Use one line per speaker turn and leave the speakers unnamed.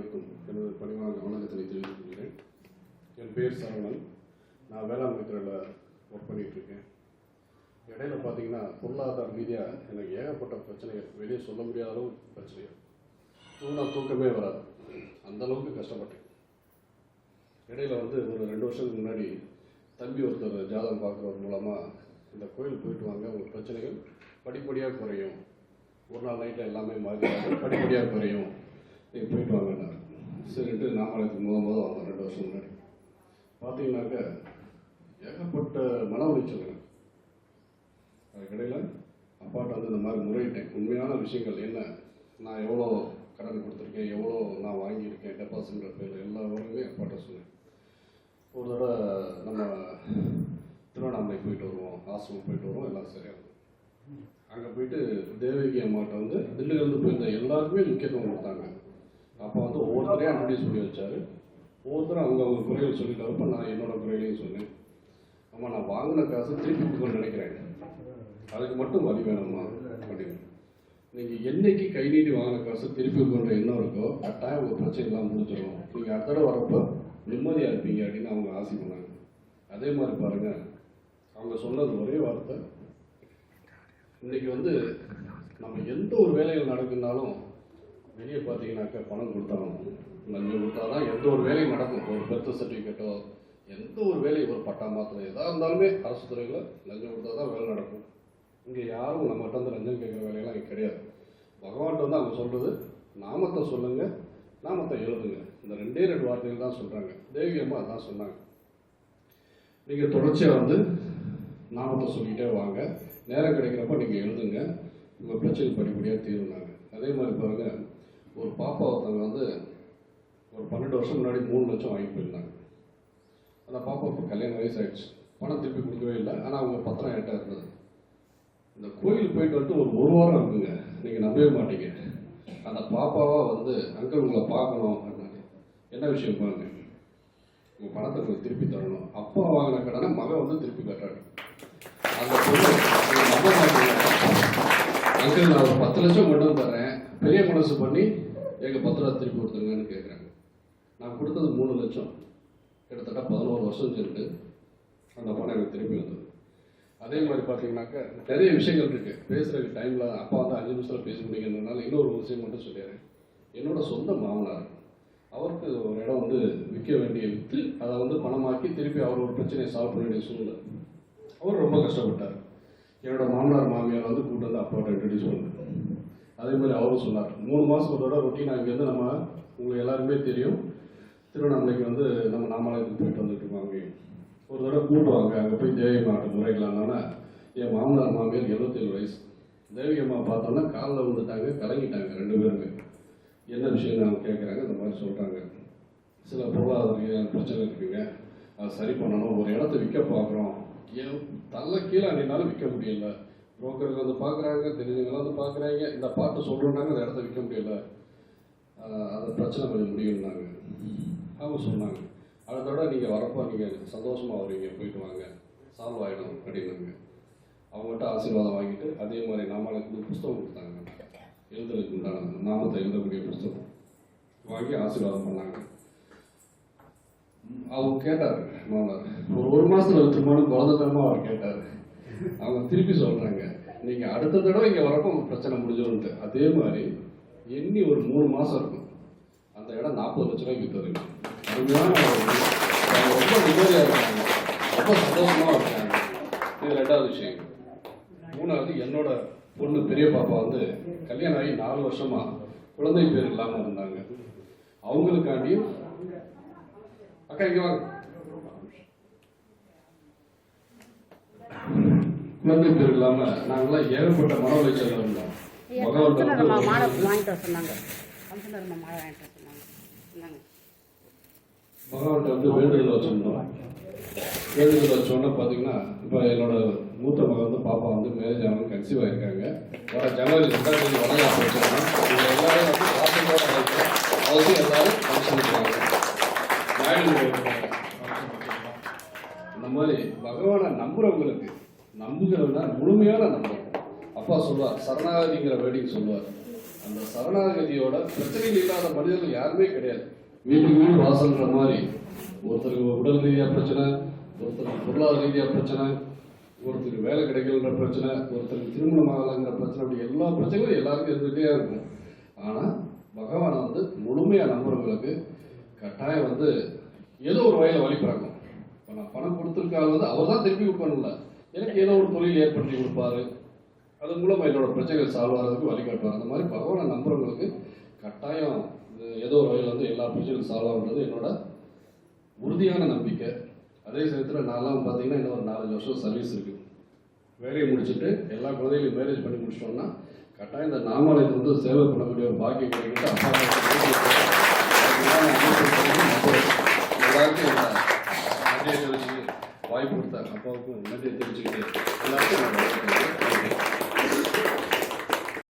அனைவருக்கும் எனது பணிவான வணக்கத்தை தெரிவித்துக் கொள்கிறேன் என் பேர் சரவணன். நான் வேளாண்மை துறையில் ஒர்க் பண்ணிட்டு இருக்கேன். இடையில பார்த்தீங்கன்னா பொருளாதார ரீதியாக எனக்கு ஏகப்பட்ட பிரச்சனைகள். வெளியே சொல்ல முடியாத அளவு பிரச்சனைகள். தூணா தூக்கமே வராது. அந்த அளவுக்கு கஷ்டப்பட்டேன். இடையில வந்து ஒரு ரெண்டு வருஷத்துக்கு முன்னாடி தம்பி ஒருத்தர் ஜாதகம் பார்க்குறவர் மூலமாக இந்த கோயில் போயிட்டு வாங்க உங்கள் பிரச்சனைகள் படிப்படியாக குறையும். ஒரு நாள் நைட்டில் எல்லாமே மாறி படிப்படியாக குறையும். போயிட்டு வாங்கினார் சரின்ட்டு நாமளுக்கு முத முத வந்தோம் ரெண்டு வருஷம் முன்னாடி. பார்த்தீங்கன்னாக்க ஏகப்பட்ட மன உளைச்சல்கள் அதுக்கிடையில் அப்பாட்ட வந்து இந்த மாதிரி முறையிட்டேன். உண்மையான விஷயங்கள் என்ன? நான் எவ்வளோ கடன் கொடுத்துருக்கேன்? எவ்வளோ நான் வாங்கியிருக்கேன்? டெபாசிட்ன்ற பேர் எல்லா விவரங்களையும் அப்பாட்ட சொன்னேன். ஒரு தடவை நம்ம திருவண்ணாமலை போயிட்டு வருவோம் ஆசிரமம் போயிட்டு வருவோம் எல்லாம் சரியாக அங்கே போயிட்டு தேவகி அம்மாட்ட வந்து தில்லியிலேருந்து போயிருந்த எல்லாருக்குமே முக்கியத்துவம் கொடுத்தாங்க. அப்போ வந்து ஒவ்வொருத்தரையும் இன்ட்ரடியூஸ் பண்ணி வச்சாரு. ஒவ்வொருத்தரும் அவங்க அவங்க குறைகள் சொல்லிட்டாருப்ப நான் என்னோட குறைகளையும் சொன்னேன். ஆமாம் நான் வாங்கின காசு திருப்பி கொடுக்கணும்னு நினைக்கிறேன். அதுக்கு மட்டும் வரி வேணுமா? அப்படின்னு. நீங்கள் என்னைக்கு கை நீட்டி வாங்கின காசு திருப்பி கொடுக்குற எண்ணம் இருக்கோ கட்டாயம் உங்கள் பிரச்சனைலாம் முடிஞ்சிடும். நீங்கள் அடுத்த தடவை வரப்போ நிம்மதியாக இருப்பீங்க அப்படின்னு அவங்க ஆசை பண்ணாங்க. அதே மாதிரி பாருங்கள் அவங்க சொன்னது ஒரே வார்த்தை. இன்னைக்கு வந்து நம்ம எந்த ஒரு வேலைகள் நடக்குனாலும் வெளியே பார்த்தீங்கன்னாக்கா பணம் கொடுத்தாலும் லஞ்சம் கொடுத்தாதான் எந்த ஒரு வேலையும் நடக்கும். ஒரு பெர்த் சர்டிஃபிகேட்டோ எந்த ஒரு வேலை ஒரு பட்டா மாத்திரம் எதாக இருந்தாலுமே அரசு துறையில் லஞ்சம் கொடுத்தா தான் வேலை நடக்கும். இங்கே யாரும் நம்மகிட்ட வந்து லஞ்சம் கேட்குற வேலையெல்லாம் இங்கே கிடையாது. பகவான்கிட்ட வந்து அவங்க சொல்கிறது நாமத்தை சொல்லுங்கள் நாமத்தை எழுதுங்க. இந்த ரெண்டே ரெண்டு வார்த்தைகள் தான் சொல்கிறாங்க தேவி அம்மா அதான் சொன்னாங்க. நீங்கள் தொடர்ச்சியாக வந்து நாமத்தை சொல்லிக்கிட்டே வாங்க. நேரம் கிடைக்கிறப்ப நீங்கள் எழுதுங்க. உங்கள் பிரச்சனை படிப்படியாக தீருனாங்க அதே மாதிரி பாருங்கள் ஒரு பாப்பா ஒருத்தவங்க வந்து ஒரு பன்னெண்டு வருஷம் முன்னாடி மூணு லட்சம் வாங்கி போயிருந்தாங்க. அந்த பாப்பா இப்போ கல்யாணம் வயசு ஆயிடுச்சு பணம் திருப்பி கொடுக்கவே இல்லை. ஆனால் அவங்க பத்திரம் என்கிட்ட இருந்தது. இந்த கோயில் போயிட்டு வந்துட்டு ஒரு ஒரு வாரம் இருக்குங்க. நீங்கள் நம்பவே மாட்டீங்க. அந்த பாப்பாவாக வந்து அங்கிள் உங்களை பார்க்கணும் அப்படின்னாங்க என்ன விஷயம் பாருங்க. உங்கள் பணத்தை உங்களுக்கு திருப்பி தரணும். அப்பா வாங்கின கடனை மகன் வந்து திருப்பி கட்டுறாரு. அந்த பொண்ணு நீங்க நம்ப மாட்டீங்க. அங்கிள் நான் ஒரு பத்து லட்சம் கொண்டு தரேன் பெரிய மனசு பண்ணி எங்கள் பத்திரத்தை திருப்பி கொடுத்துருங்கன்னு கேட்குறாங்க நான் கொடுத்தது மூணு லட்சம். கிட்டத்தட்ட பதினோரு வருஷம் சென்று அந்த பணம் எனக்கு திருப்பி வந்தது. அதே மாதிரி பார்த்தீங்கன்னாக்கா நிறைய விஷயங்கள் இருக்குது பேசுகிறதுக்கு டைமில் அப்பா வந்து அஞ்சு நிமிஷத்தில் பேச முடியுங்கிறதுனால இன்னொரு விஷயம் மட்டும் சொல்லிடுறேன். என்னோட சொந்த மாமனார் அவருக்கு ஒரு இடம் வந்து விற்க வேண்டிய விற்று அதை வந்து பணமாக்கி திருப்பி அவர் ஒரு பிரச்சனையை சால்வ் பண்ண வேண்டிய சூழ்நிலை. அவர் ரொம்ப கஷ்டப்பட்டார். என்னோட மாமனார் மாமியார் வந்து கூட்டு வந்து அப்பாவோட இன்ட்ரடியூஸ் பண்ணேன் அதே மாதிரி அவரும் சொன்னார். மூணு மாதம் ஒரு தடவை ரொட்டீன் அங்கேருந்து நம்ம உங்களுக்கு எல்லாருமே தெரியும். திருவண்ணாமலைக்கு வந்து நம்ம நாமாலயத்துக்கு போயிட்டு வந்துட்டு இருக்கோம் ஒரு தடவை கூட்டுவாங்க அங்கே போய் தேவி மாவட்ட முறைகளானா என் மாமனார் மாமியார் எழுபத்தேழு வயசு. தேவி அம்மா பார்த்தோன்னா காலில் விழுந்துட்டாங்க கலங்கிட்டாங்க ரெண்டு பேருமே. என்ன விஷயம் அவங்க கேட்குறாங்க இந்த மாதிரி சொல்கிறாங்க சில பொருளாதார பிரச்சனை இருக்குங்க. அதை சரி பண்ணணும். ஒரு இடத்த விற்க பார்க்குறோம். ஏன் தள்ள கீழே அன்றைனாலும் விற்க முடியல. புரோக்கர்கள் வந்து பார்க்குறாங்க தெரிஞ்சவங்களாம் வந்து பார்க்குறாங்க. இந்த பாட்டு சொல்கிறோன்னாங்க அந்த இடத்த விற்க முடியல. அந்த பிரச்சனை கொஞ்சம் முடியும்னாங்க. அவங்க சொன்னாங்க. அடுத்தோட நீங்கள் வரப்போ நீங்கள் சந்தோஷமாக வருவீங்க போயிட்டு வாங்க. சால்வ் ஆகிடும் அப்படின்னாங்க. அவங்ககிட்ட ஆசீர்வாதம் வாங்கிட்டு அதே மாதிரி நாமளுக்கு வந்து புஸ்தகம் கொடுத்தாங்க. எழுதுறதுக்கு உண்டான நாமத்தை எழுதக்கூடிய புஸ்தகம். வாங்கி ஆசீர்வாதம் பண்ணாங்க. அவங்க கேட்டார் மாமனார். ஒரு ஒரு மாசத்துல வித்துருமானு குழந்தைத்தனமா அவர் கேட்டார். அவங்க திருப்பி சொல்கிறாங்க நீங்கள் அடுத்த தடவை இங்கே வரப்போ பிரச்சனை முடிஞ்சிடும்ட்டு. அதே மாதிரி எண்ணி ஒரு மூணு மாதம் இருக்கும். அந்த இடம் நாற்பது லட்ச ரூபாய்க்கு வித்ததுங்க அருமையான ரொம்ப நிம்மதியாக இருக்காங்க. ரொம்ப சந்தோஷமாக இருக்காங்க. இது ரெண்டாவது விஷயம். மூணாவது என்னோட பொண்ணு பெரிய பாப்பா வந்து கல்யாணம் ஆகி நாலு வருஷமா குழந்தை பேர் இல்லாமல் இருந்தாங்க. அவங்களுக்காண்டியும் அக்கா இங்கே வாங்க. குழந்தை பேர் இல்லாம நாங்களாம் ஏகப்பட்ட மன உளைச்சல் இருந்தோம்.
மாலை
வந்து
வாங்கிட்டு சொன்னாங்க. மாலை சொன்னாங்க.
வந்து வேண்டுதல் வச்சிருந்தோம். வேண்டுதல் வச்சோன்னா பார்த்தீங்கன்னா இப்போ என்னோட மூத்த மகன் வந்து பாப்பா வந்து மேரேஜ் ஆனவங்க கன்சீவ் ஆயிருக்காங்க. வர ஜனவரி ரெண்டாம் தேதி வளையா போச்சோம்னா இவங்க எல்லாரும் வந்து அழைக்கிறோம் அதுவும் எல்லாரும் இருக்காங்க இந்த மாதிரி பகவானை நம்புறவங்களுக்கு நம்புகிறவனா முழுமையான நம்புறோம் அப்பா சொல்லுவார் சரணாகதிங்கிற வேர்டிங் சொல்லுவார் அந்த சரணாகதியோட பிரச்சனைகள் இல்லாத மனிதர்கள் யாருமே கிடையாது. வீட்டுக்கு வீடு வாசல்ன்ற மாதிரி. ஒருத்தருக்கு உடல் ரீதியாக பிரச்சனை ஒருத்தருக்கு பொருளாதார ரீதியாக பிரச்சனை ஒருத்தருக்கு வேலை கிடைக்கலன்ற பிரச்சனை ஒருத்தருக்கு திருமணம் ஆகலைங்கிற பிரச்சனை அப்படி எல்லா பிரச்சனைகளும் எல்லாருக்கும் இருந்துகிட்டே இருக்கும். ஆனால் பகவானை வந்து முழுமையாக நம்புறவங்களுக்கு கட்டாயம் வந்து ஏதோ ஒரு வகையில் வழி பிறக்கும். இப்போ நான் பணம் கொடுத்துருக்காள் வந்து அவர் தான் திருப்பி கொடுக்கணும்ல எனக்கு ஏதோ ஒரு தொழில் ஏற்படுத்தி கொடுப்பாரு. அது மூலமாக என்னோட பிரச்சனைகள் சால்வ் ஆகிறதுக்கு வழிகாட்டுவார் அந்த மாதிரி பகவானை நம்புறவங்களுக்கு கட்டாயம் ஏதோ ஒரு வகையில் வந்து எல்லா பிரச்சனைகளும் சால்வ் ஆகுன்றது என்னோட உறுதியான நம்பிக்கை. அதே சமயத்தில் நான்லாம் பார்த்தீங்கன்னா இன்னும் ஒரு நாலஞ்சு வருஷம் சர்வீஸ் இருக்குது வேலையை முடிச்சுட்டு எல்லா குழந்தைகளையும் மேரேஜ் பண்ணி முடிச்சிட்டோம்னா கட்டாயம் இந்த நாமாலயத்தை வந்து சேவை பண்ணக்கூடிய ஒரு பாக்கியம் கிடைக்கிட்டு அப்பா எல்லாருக்கும் வாய்ப்பு கொடுத்தாங்க அப்பாவுக்கும்